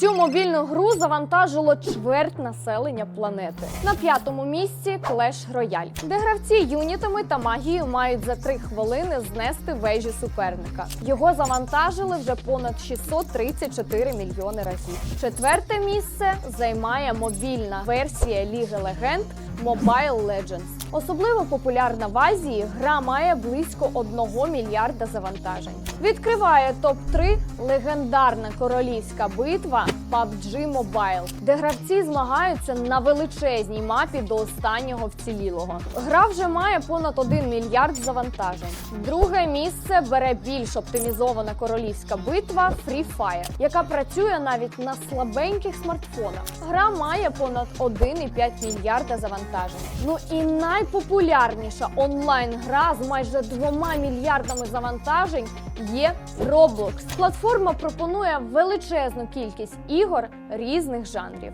Цю мобільну гру завантажило чверть населення планети. На п'ятому місці Clash Royale, де гравці юнітами та магією мають за три хвилини знести вежі суперника. Його завантажили вже понад 634 мільйони разів. Четверте місце займає мобільна версія Ліги Легенд Mobile Legends. Особливо популярна в Азії, гра має близько 1 мільярда завантажень. Відкриває топ 3 легендарна королівська битва PUBG Mobile, де гравці змагаються на величезній мапі до останнього вцілілого. Гра вже має понад 1 мільярд завантажень. Друге місце бере більш оптимізована королівська битва Free Fire, яка працює навіть на слабеньких смартфонах. Гра має понад 1,5 мільярда завантажень. Ну і найпопулярніша онлайн-гра з майже двома мільярдами завантажень є Roblox. Платформа пропонує величезну кількість ігор різних жанрів.